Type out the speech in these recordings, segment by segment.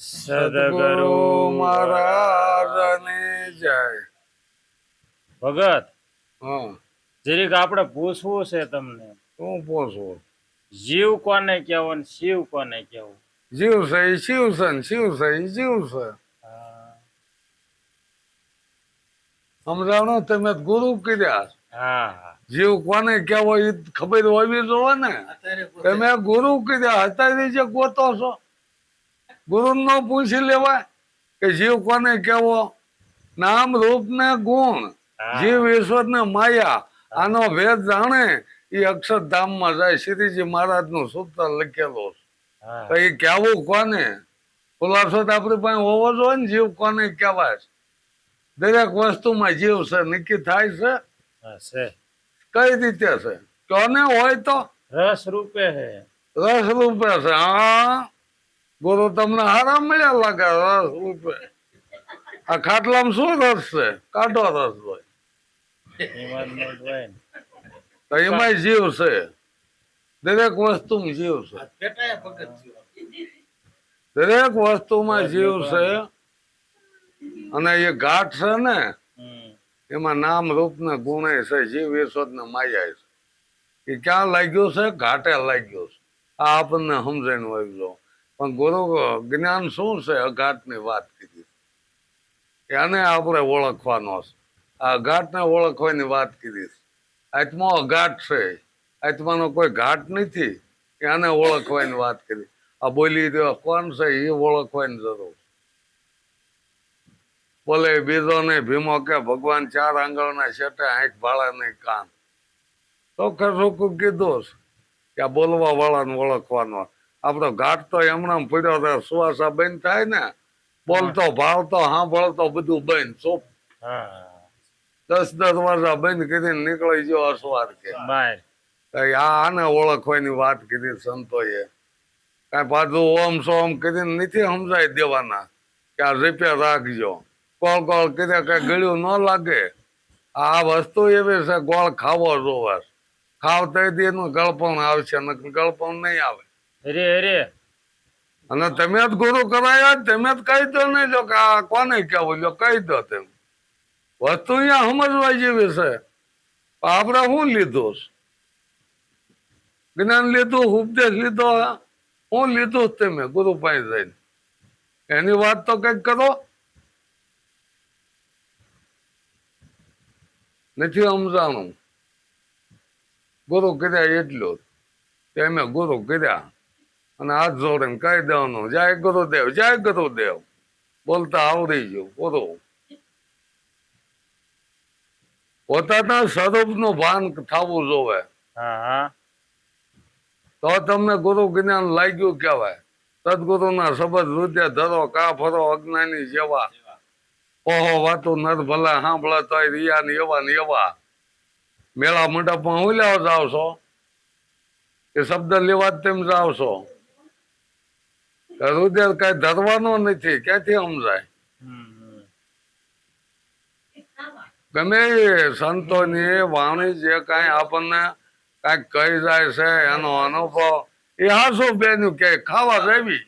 સદગુરુ મહારાજને જય. ભગત હા જરીક આપણે પૂછવું છે તમને શું પૂછવું? જીવ કોને કહેવો ને શિવ કોને કહેવું? જીવ છે શિવ છે ને શિવ છે જીવ છે. સમજાણો? તમે ગુરુ કર્યા હા જીવ કોને કેવો એ ખબર હોવી જોવે ને. તમે ગુરુ કર્યા અત્યારે જે ગોતો છો. ગુરુ નો પૂછી લેવાય કે જીવ કોને કેવો નામ રૂપ ને ગુણ જીવ ઈશ્વર ને માયા. આનો ભેદ જાણે એ અક્ષરધામમાં જાય. શ્રીજી મહારાજનું સૂત્ર લખેલો તો એ કેવું કોને? ખુલાસો તો આપણી પાસે હોવો જોઈએ ને જીવ કોને કહેવાય. દરેક વસ્તુમાં જીવ છે નક્કી થાય છે? કઈ રીતે છે? કોને હોય તો? રસ રૂપે રસ રૂપે છે. હા. ગુરુ તમને હારા મળ્યા લાગે? રસ રૂપે આ ખાટલામાં શું રસ છે? કાઢો રસ ભાઈ. એમાં જ ન જ હોય ને. તો એમાં જીવ છે. દરેક વસ્તુમાં જીવ છે. દરેક વસ્તુમાં જીવ છે. અને એ ઘાટ છે ને એમાં નામ રૂપ ને ગુણે છે. જીવ યશોદ ને માયા છે. એ ક્યાં લાગ્યું છે? ઘાટે લાગ્યું છે. આ આપણને સમજાઈને વાગ્યો પણ ગુરુ, જ્ઞાન શું છે? અઘાટની વાત કીધી. એને આપણે ઓળખવાનો છે. આ અઘાટને ઓળખવાની વાત કીધી છે. આત્મા અઘાટ છે. આત્માનો કોઈ ઘાટ નથી. એને ઓળખવાની વાત કરી આ બોલી દેવા કોણ છે? એ ઓળખવાની જરૂર. બોલે બીજો ને ભીમો કે ભગવાન ચાર આંગળના શેઠે આંખ ભાળા નહીં કાન. ચોખ્ખે ચોખ્ખું કીધું કે બોલવા વાળાને ઓળખવાનો આપણો ઘાટ તો એમણામ પડ્યો રહે સુવાસા બંધ થાય ને બોલતો ભાવતો સાંભળતો બધું બંધ. ચોપ દસ દસ દરવાજા બંધ કરીને નીકળી ગયો અસવાર કે. આને ઓળખવાની વાત કીધી સંતોએ. કઈ પાછું ઓમ સોમ કરીને નથી સમજાય દેવાના કે આ રિપેર રાખજો. કોળ કોળ કીધે કઈ ગળ્યું ન લાગે. આ વસ્તુ એવી છે ગોળ ખાવો જોવાસ ખાવ તે એનું ગળપણ આવશે નકર ગળપણ નહીં આવે. અરે અરે. અને તમે જ ગુરુ કરાયા તમે જ કહી દો ને જો આ કોને કેવું જો કહી દો તેમ. વસ્તુ અહીંયા સમજવા જેવી છે. આપણે શું લીધું? જ્ઞાન લીધું, ઉપદેશ લીધો, હું? લીધું તમે, ગુરુ પાસે જઈને? એની વાત તો કંઈક કરો. નથી સમજાણું. ગુરુ કર્યા એટલું અમે ગુરુ કર્યા. અને હાથ જોડીને કહી દેવાનું જય ગુરુદેવ જય ગુરુદેવ બોલતા આવડી ગયું પૂરું પોતાના સ્વરૂપનું ભાન થવું જોવે. તો તમને ગુરુ જ્ઞાન લાગ્યું કહેવાય. સદગુરુના શબ્દ રૂદ્ય ધરો કા ફરો અજ્ઞાની જેવા. ઓહો વાતો નર ભલા સાંભળા તો રિયા ને એવા ને એવા. મેળા મંડપમાં હું લેવા જાવ છો? કે શબ્દ લેવા જ તેમ જાવ છો? રુધિર કઈ ધરવાનો નથી, ક્યાંથી સમજાય. ગમે સંતોની વાણી જે કઈ આપણને કાંઈક કહી જાય છે, એનો અનુભવ, એ હાસુ બેનું કે ખાવા જવી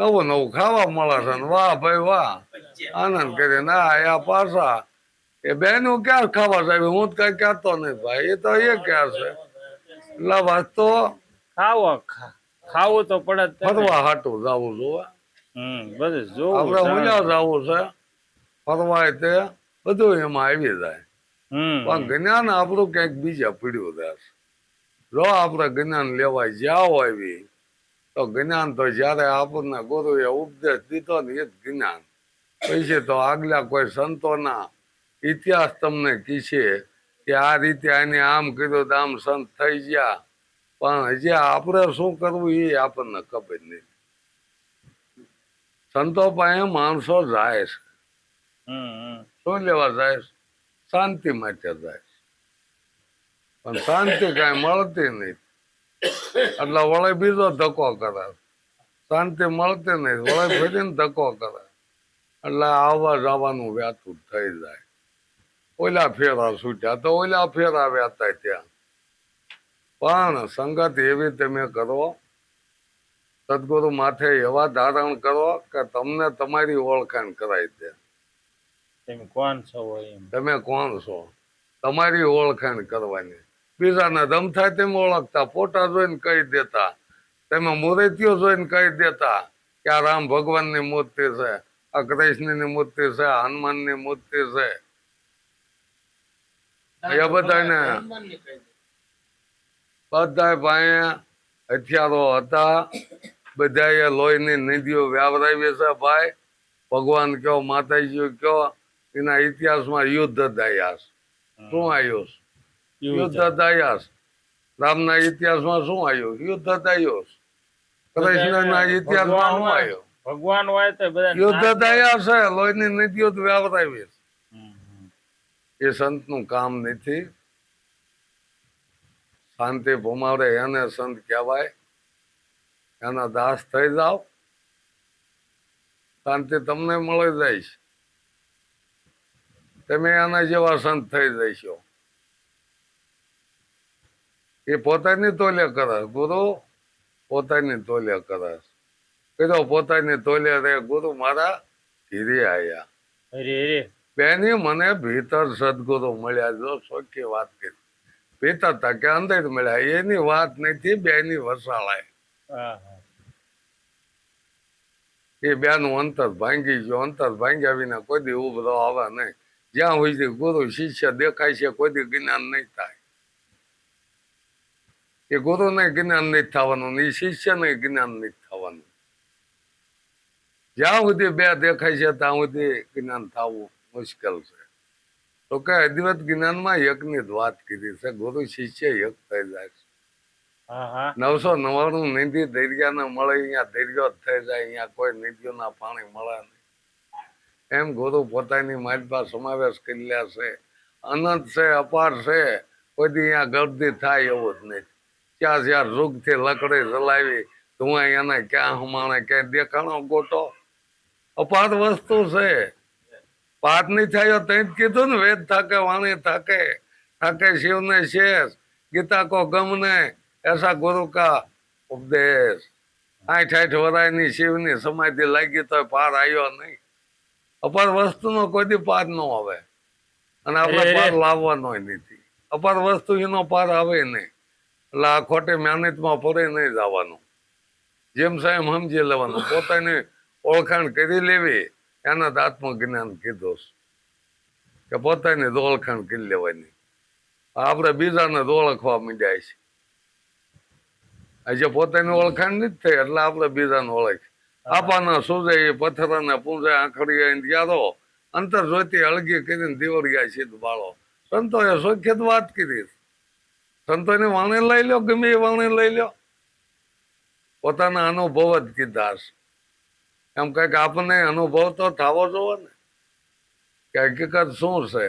નવું નવું ખાવા મળે છે વાહ ભાઈ વાહ. આનંદ કરી, ના આ પાછા. એ બેનું ક્યાં ખાવા જાય હું તો કઈ કહેતો નહીં ભાઈ, એ તો એ કહે છે? એટલે વાસ્તો ખાવો, ખા- ખાવું તો પડે ફરવા હાટું જવું જોવા હમ બધું જોવું આપણે જવું છે ફરવા તે બધું એમાં આવી જાય. પણ જ્ઞાન આપણું ક્યાંક બીજા પીડ્યું રહેશે જો આપણે જ્ઞાન લેવા જાવ આવી તો જ્ઞાન તો જ્યારે આપણને ગુરુએ ઉપદેશ દીધો ને એ જ જ્ઞાન. પછી તો આગલા કોઈ સંતોના ઇતિહાસ તમને કીશે કે આ રીતે આને આમ કીધું તો આમ સંત થઈ ગયા. પણ હજી આપણે શું કરવું એ આપણને ખબર નહીં. સંતો પાસે માણસો જાય છે. શું લેવા જાય શાંતિ માટે જાય પણ શાંતિ કઈ મળતી નહીં. એટલે વળે બીજો ધક્કો કરે શાંતિ મળતી નહીં વળે ફરીને ધક્કો કરે એટલે આવવા જવાનું વ્યાતું થઈ જાય. ઓલા ફેરા છૂટ્યા તો ઓલા ફેરા વ્યાતા ત્યાં. પણ સંગત એવી તમે કરો સદગુરુ માથે એવા ધારણ કરો કે તમને તમારી ઓળખાણ કરાવી દે. તમે કોણ છો તમે કોણ છો? તમારી ઓળખાણ કરવાની. બીજાને દમ થાય તેમ ઓળખતા ફોટા જોઈને કહી દેતા. તમે મૂર્તિઓ જોઈને કહી દેતા કે આ રામ ભગવાનની મૂર્તિ છે આ કૃષ્ણની મૂર્તિ છે હનુમાનની મૂર્તિ છે. એ બધાને બધા પાસે હથિયારો હતા. બધાએ લોહીની નદીઓ વ્યાવરાવી છે ભાઈ. ભગવાન કયો માતાજી કયો એના ઇતિહાસમાં યુદ્ધ દયાસ શું આવ્યું? છે? યુદ્ધ દયાસ રામના ઇતિહાસમાં શું આવ્યું? યુદ્ધ જ કૃષ્ણના ઇતિહાસમાં શું આવ્યું? ભગવાન હોય તો બધા યુદ્ધ જ છે. લોહીની નદીઓ વ્યાવરાવી છે. એ સંતનું કામ નથી. શાંતિ ભમાવડે એને સંત કહેવાય. એના દાસ થઈ જાઓ. શાંતિ તમને મળી જઈશ તમે એના જેવા સંત થઈ જઈશો એ પોતાની તોલે કરે ગુરુ પોતાની તોલે કરે. કીધો પોતાની તોલે રે ગુરુ મારા ધીરે આયા. બેની મને ભીતર સદગુરુ મળ્યા જો સોખી વાત કરી. ભીતર હતા કે અંદર મળ્યા. એની વાત નથી બેની વસાળાય એ બેનું અંતર ભાંગી ગયો. અંતર ભાંગ્યા વિના કોઈ દી ઉભરો આવે નહીં. જ્યાં હોય છે ગુરુ શિષ્ય દેખાય છે કોઈ દી જ્ઞાન નહીં થાય. એ ગુરુને જ્ઞાન નહીં થવાનું એ એ શિષ્યને જ્ઞાન નહીં થવાનું. જ્યાં સુધી બે દેખાય છે ત્યાં સુધી જ્ઞાન થવું મુશ્કેલ છે. તો કે અદ્વૈત જ્ઞાનમાં યજ્ઞની જ વાત કીધી છે. ગુરુ શિષ્ય યજ્ઞ થઈ જાય છે. નવસો નવ્વાણું નિધિ દરિયાને મળે અહીંયા દરિયો થઈ જાય અહીંયા કોઈ નિધિઓના પાણી મળે નહીં. એમ ગુરુ પોતાની માલપા સમાવેશ કરી લે છે. અનંત છે અપાર છે કોઈ અહીંયા ગળદી થાય એવું જ નહીં. ક્યાં જ્યાં રૂગથી લકડી જલાવી ધુઆ એને ક્યાં હમાણે ક્યાં દેખાણો ગોટો અપાર વસ્તુ છે. પાઠ નહીં થયો તઈ કીધું ને વેદ થાકે વાણી થાકે થાકે શિવને શેષ ગીતા કો ગમને એસા ગુરુ કા ઉપદેશ. આઠ આઠ વરાયની શિવની સમાધિ લાગી તો પાર આવ્યો નહીં. અપાર વસ્તુનો કોઈ દી પાર ન આવે. અને આપણે. પાર લાવવાનો નથી. અપાર વસ્તુ એનો પાર આવે નહીં. એટલે આ ખોટી મહેનતમાં પડે નહીં જવાનું. જેમ સાહેબ સમજી લેવાનું. પોતાની ઓળખાણ કરી લેવી. એના આત્મજ્ઞાન કીધું. કે પોતાની ઓળખાણ કરી લેવાની. આપણે બીજાને ઓળખવા માંડ્યા છે. આજે પોતાની ઓળખાણ નથી થઈ, એટલે આપણે બીજાને ઓળખ આપાના સુજે પથ્થરાને પૂંજે આંખડિયા યાદો. અંતર જોતી અળગી કરીને દીવડિયા સીધ બાળો. સંતોએ સુખ્યત વાત કરી. સંતોને વાણે લઈ લો ગમે એ વાણે લઈ લો પોતાના અનુભવ જ કીધા છે. એમ કંઈક આપણને અનુભવ તો થવો જોવે ને. કે હકીકત શું છે?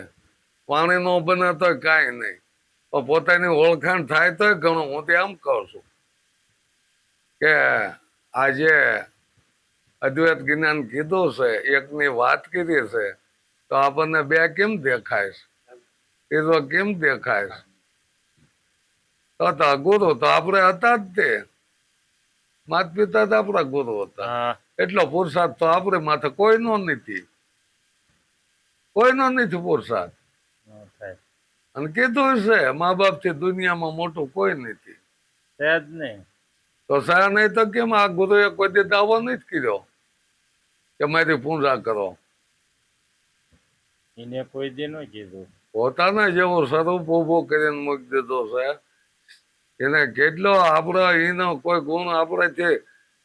પાણી નો બને તો કાંઈ નહીં. પણ પોતાની ઓળખાણ થાય તો ઘણું. હું તો એમ કહું છું કે આજે અદ્વૈત જ્ઞાન કીધું છે, એકની વાત કરી છે, તો આપણને બે કેમ દેખાય છે? એ તો કેમ દેખાય છે? તો ગુરુ તો આપણે હતા જ તે. માત પિતા તો આપણા ગુરુ હતા. એટલો પુરુષાર્થ તો આપણે માથે કોઈનો નથી. કોઈનો નથી પુરુષાર્થ અને કીધું છે મા બાપથી દુનિયામાં મોટું કોઈ નથી. તો સા નહીં તો કેમ આ ગુરુએ કોઈ દે દાવો નથી કર્યો? કે મારી પૂજા કરો. એને કોઈ દે ન કીધું. પોતાના જેવો સ્વરૂપ ઊભો કરીને મૂકી દીધો છે એને કેટલો આપણો એનો કોઈ ગુણ આપણેથી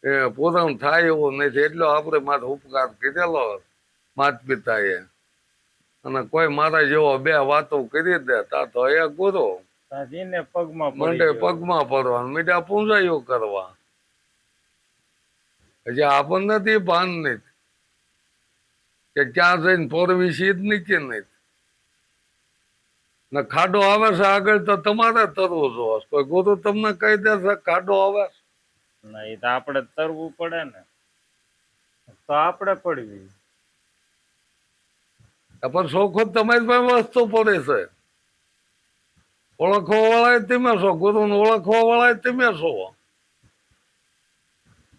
એ, પૂરણ થાય એવો નથી. એટલો આપણે માથે ઉપકાર કરેલો માત પિતાએ. અને કોઈ મારા જેવો બે વાતો કરી દે તા તો એ ગુરુ. પગમાં મંડે. પગમાં પડવાનું. મીઠા પૂંજાયો કરવા. હજી આપણને નથી ભાન નથી. કે ક્યાં જઈને પોરવી સીધ નીચે નથી. ને ખાડો આવે છે આગળ તો તમારે તરવું છે. કોઈ ગુરુ તમને કહી દેશે ખાડો આવે છે. એ તો આપણે તરવું પડે ને. તો આપણે પડવી. પણ શોખો તમારી પાસે વસ્તુ પડે છે. ઓળખવા વાળા તમે છો ગુરુ ઓળખવા વાળા તમે છો.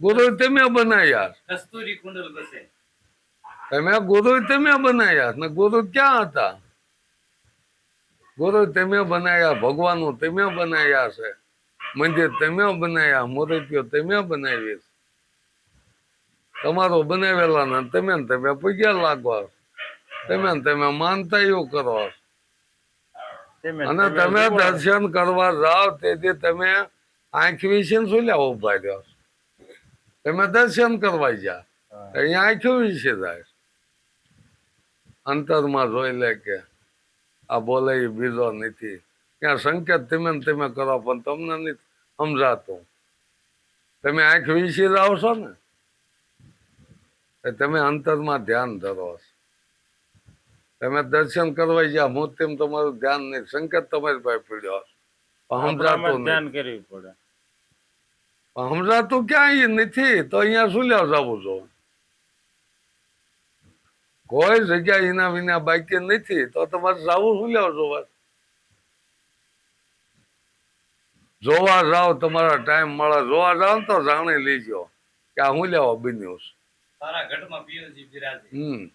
ગુરુ તમે બનાવ્યા કસ્તુરી કુંડલ બસે. તમે ગુરુ તમે બનાવ્યા ને ગુરુ ક્યાં હતા? ગુરુ તમે બનાવ્યા ભગવાનો તમે બનાવ્યા છે. મંદિર તમે બનાવ્યા મૂર્તિઓ તમે બનાવી તમારો બનાવેલા ને તમે ને તમે પૂજ્યા લાગવા તમે ને તમે માનતા એવું કરો અને તમે દર્શન કરવા જાઓ તેથી તમે આંખ વિશે શું લેવા ઊભા રહ્યો તમે દર્શન કરવા જા. અહીંયા આંખ વિશે જાય અંતરમાં જોઈ લે કે આ બોલે બીજો નથી. ત્યાં સંકેત તમે ને તમે કરો પણ તમને નથી સમજાતું. તમે આંખ વિશે જાઓ છો ને તમે અંતરમાં ધ્યાન ધરો છો. તમે દર્શન કરવા જ્યાં મૂર્તિમાં તમારું ધ્યાન નહીં. સંકેત તમારી પાસે પીડ્યો સમજાતું ધ્યાન કરવી પડે. સમજાતું ક્યાંય નથી. તો અહીંયા શું લેવા જવું છો? કોઈ જગ્યા એના વિના બાકી નથી તો તમારે જવું શું લેવો જોવા? જોવા જાઓ તમારા ટાઈમ મળે. જોવા જાઓ તો જાણી લેજો કે આ હું લેવા બન્યું છે. તારા ઘટમાં પિયરજી બિરાજે. હમ.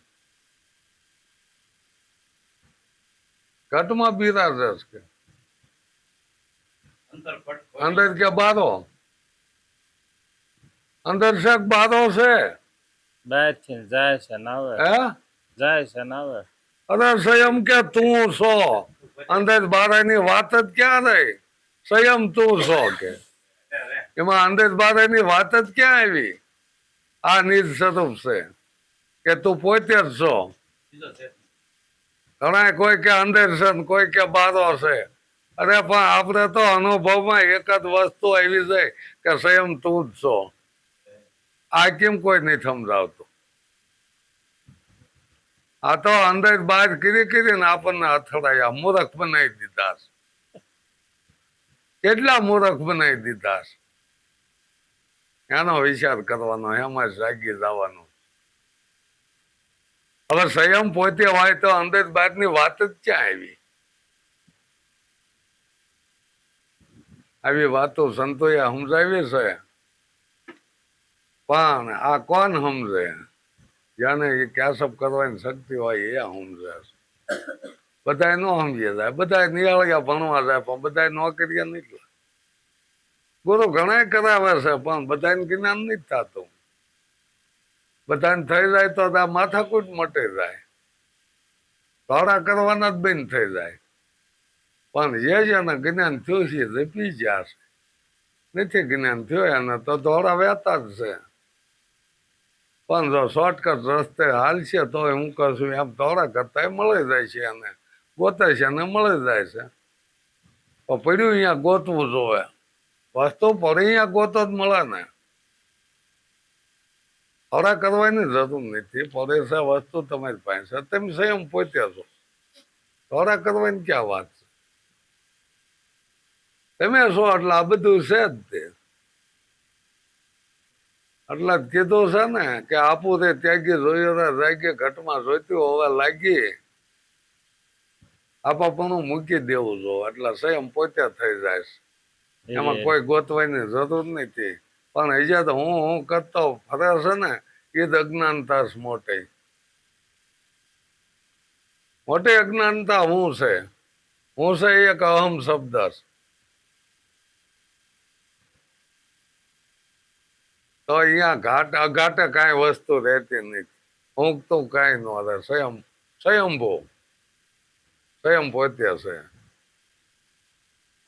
ઘટમાં બિરાજે છે કે. અંદર કે બારો? અંદર છે કે બારો છે? બહારથી જાય છે ને હે જાય છે ને અરે સંયમ કે તું છો અંદર બારાની વાત જ ક્યાં રહી સંયમ તું છો કે એમાં અંદર બારાની વાત જ ક્યાં આવી આ નિજ સ્વરૂપ છે કે તું પોતે જ છો ઘણા કોઈ કે અંદર છે ને કોઈ કે બારો છે અરે પણ આપણે તો અનુભવમાં એક જ વસ્તુ આવી જાય કે સ્વયં તું જ છો આ કેમ કોઈ નહીં સમજાવતું આ તો અંદર બહાર કરી કરીને આપણને અથડાયા, મૂર્ખ બનાવી દીધા છે. કેટલા મૂર્ખ બનાવી દીધા. એનો વિચાર કરવાનો, એમાં જાગી જવાનો હવે સંયમ પોતે હોય તો અંદર બહારની વાત જ ક્યાં આવી આવી વાતો સંતોએ સમજાવી છે પણ આ કોણ સમજે? જેને ક્યાસપ કરવાની શક્તિ હોય એ સમજે. બધા ન સમજી જાય બધા નિયાળ્યા ભણવા જાય પણ બધા નોકરીએ નહીં ગુરુ ઘણા કરાવે છે, પણ બધાને જ્ઞાન નથી થતું. બધાને થઈ જાય તો આ માથાકૂટ મટી જાય. ધોળા કરવાના જ બંધ થઈ જાય. પણ એ જ એને જ્ઞાન થયું છે તે પી છે. નથી જ્ઞાન થયું એને, તો ધોળા વહેતા જ છે. પણ શોર્ટકટ રસ્તે હાલશે તો હું કશું એમ ધોળા કરતા મળી જાય છે એને. ગોતે છે અને મળી જાય છે. તો પડ્યું અહીંયા ગોતવું જોવે વસ્તુ પડે અહીંયા ગોતો જ મળે ને. થોડા કરવાની જરૂર નથી. પડે વસ્તુ તમારી પાસે તેમ સ્વયં પોતે છો. થોડા કરવાની ક્યાં વાત છે? તમે છો એટલે આ બધું છે જ તે. એટલે કીધું છે ને કે આપું તે ત્યાગી જોયું જાગી ઘટમાં જોઈતું હવે લાગી. આપાપણું મૂકી દેવું જો એટલે સ્વયં પોતે થઈ જાય એમાં કોઈ ગોતવાની જરૂર નથી. પણ હજી તો હું હું કરતો ફરે છે ને એ જ અજ્ઞાનતા મોટી. મોટી અજ્ઞાનતા હું છે? હું છે એક અહમ શબ્દ છે. તો અહીંયા ઘાટ અઘાટે કાંઈ વસ્તુ રહેતી નથી. હું તો કાંઈ ન રહે. સ્વયં સ્વયંભૂ. સ્વયં પોતે છે.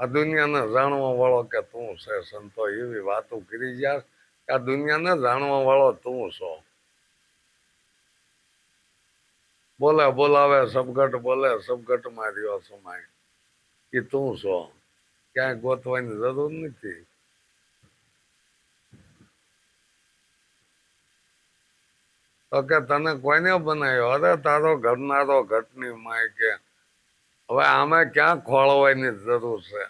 આ દુનિયાને જાણવા વાળો કે તું છે સંતો એવી વાતો કરી જા કે આ દુનિયાને જાણવા વાળો તું છો. બોલે બોલાવે, સબગટ બોલે સબગટમાં રહ્યો સમય એ તું છો. ક્યાંય ગોતવાની જરૂર નથી. તો કે તને કોઈને બનાવ્યો? અરે, તારો ઘરનારો ઘટની માય કે. હવે આમે ક્યાં ખોળવાની જરૂર છે?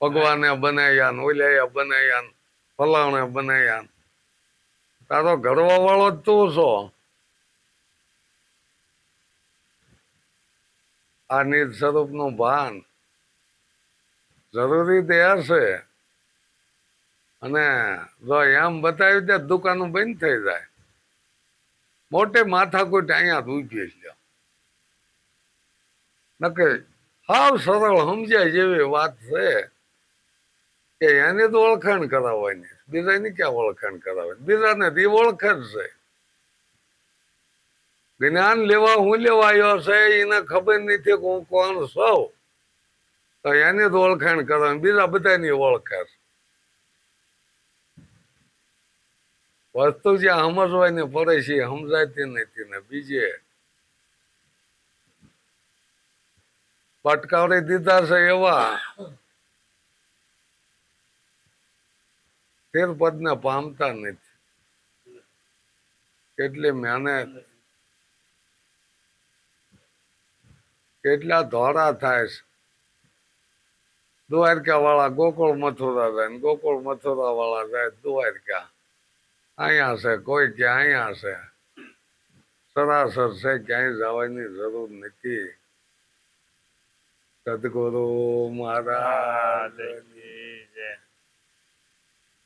ભગવાને બનાવ્યા ને ઓલિયા બનાવ્યા ફલાણે બનાવ્યા તારો ઘડવા વાળો જ તું છો. આ નિજ સ્વરૂપનું ભાન જરૂરી તે છે અને જો એમ બતાવ્યું ત્યાં દુકાનો બંધ થઈ જાય. મોટે માથાકૂટ અહીંયા ઊભી છે. નકે હાવ સરળ સમજાય જેવી વાત છે કે એને તો ઓળખાણ કરાવવાની બીજાની ક્યાં ઓળખાણ કરાવે બીજાને તે ઓળખે જ છે. જ્ઞાન લેવા હું લેવા આવ્યો છે, એને ખબર નથી કે હું કોણ સૌ તો એની તો ઓળખાણ કરવાની બીજા બધાની ઓળખે વસ્તુ જે સમજવાની પડે છે સમજાતી નથી ને. બીજે પટકાવડી દીધા છે એવા. તેર પદને પામતા નથી. કેટલી મહેનત કેટલા ધોરા થાય છે. દ્વારકા વાળા ગોકુળ મથુરા જાય ગોકુળ મથુરા વાળા જાય દ્વારકા અહીંયા છે કોઈ કે અહીંયા છે. સરાસર છે ક્યાંય જવાની જરૂર નથી. સદગુરુ મહારાજ